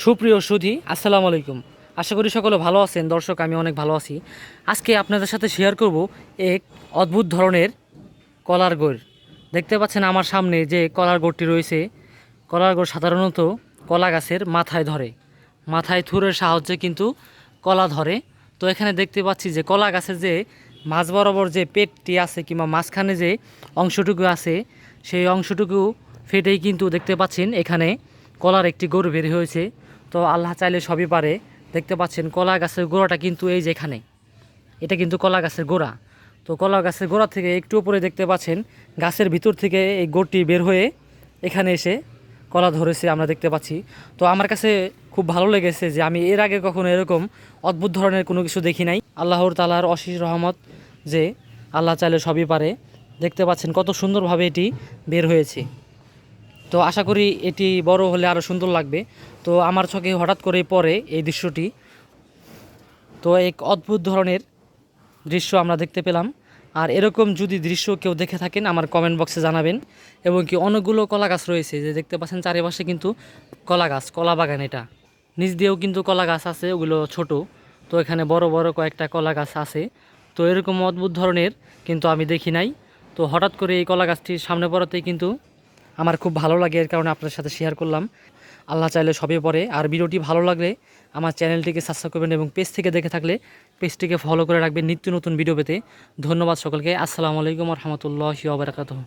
সুপ্রিয় সুধি, আসসালামু আলাইকুম। আশা করি সকলে ভালো আছেন, দর্শক আমি অনেক ভালো আছি। আজকে আপনাদের সাথে শেয়ার করব এক অদ্ভুত ধরনের কলার গোড়। দেখতে পাচ্ছেন আমার সামনে যে কলার গোড়টি রয়েছে, কলার গোড় সাধারণত কলা গাছের মাথায় ধরে। মাথায় থুরের সাহায্যে কিন্তু কলা ধরে। তো এখানে দেখতে পাচ্ছি যে কলা গাছের যে মাঝ বরাবর যে পেটটি আছে কিংবা মাঝখানে যে অংশটুকু আছে, সেই অংশটুকু ফেটেই কিন্তু দেখতে পাচ্ছেন এখানে কলার একটি গরু বের হয়েছে। তো আল্লাহ চাইলে সবই পারে। দেখতে পাচ্ছেন, কলা গাছের গোড়াটা কিন্তু এই যেখানে এটা কিন্তু কলা গাছের গোড়া। তো কলা গাছের গোড়া থেকে একটু উপরে দেখতে পাচ্ছেন, গাছের ভিতর থেকে এই গোড়টি বের হয়ে এখানে এসে কলা ধরেছে আমরা দেখতে পাচ্ছি। তো আমার কাছে খুব ভালো লেগেছে যে আমি এর আগে কখনো এরকম অদ্ভুত ধরনের কোনো কিছু দেখি নাই। আল্লাহর তালার অশিস রহমত যে আল্লাহ চাইলে সবই পারে। দেখতে পাচ্ছেন কত সুন্দরভাবে এটি বের হয়েছে। তো আশা করি এটি বড় হলে আরও সুন্দর লাগবে। তো আমার চোখে হঠাৎ করে পড়ে এই দৃশ্যটি। তো এক অদ্ভুত ধরনের দৃশ্য আমরা দেখতে পেলাম। আর এরকম যদি দৃশ্য কেউ দেখে থাকেন, আমার কমেন্ট বক্সে জানাবেন। এবং কি অনেকগুলো কলা গাছ রয়েছে, যে দেখতে পাচ্ছেন চারিপাশে কিন্তু কলা গাছ কলা বাগান এটা। নিচ দিয়েও কিন্তু কলা গাছ আছে, ওগুলো ছোট। তো এখানে বড় বড় কয়েকটা কলা গাছ আছে। তো এরকম অদ্ভুত ধরনের কিন্তু আমি দেখি নাই। তো হঠাৎ করে এই কলা গাছটির সামনে পড়াতেই কিন্তু আমার খুব ভালো লাগে এর কারণে আপনার সাথে শেয়ার করলাম। আল্লাহ চাইলে সবই পরে আর ভিডিওটি ভালো লাগলে আমার চ্যানেলটিকে সাবস্ক্রাইব করবেন এবং পেজ থেকে দেখে থাকলে পেজটিকে ফলো করে রাখবেন নিত্য নতুন ভিডিও পেতে। ধন্যবাদ সকলকে। আসসালামু আলাইকুম রহমতুল্লাহ ওবরাকাতুহ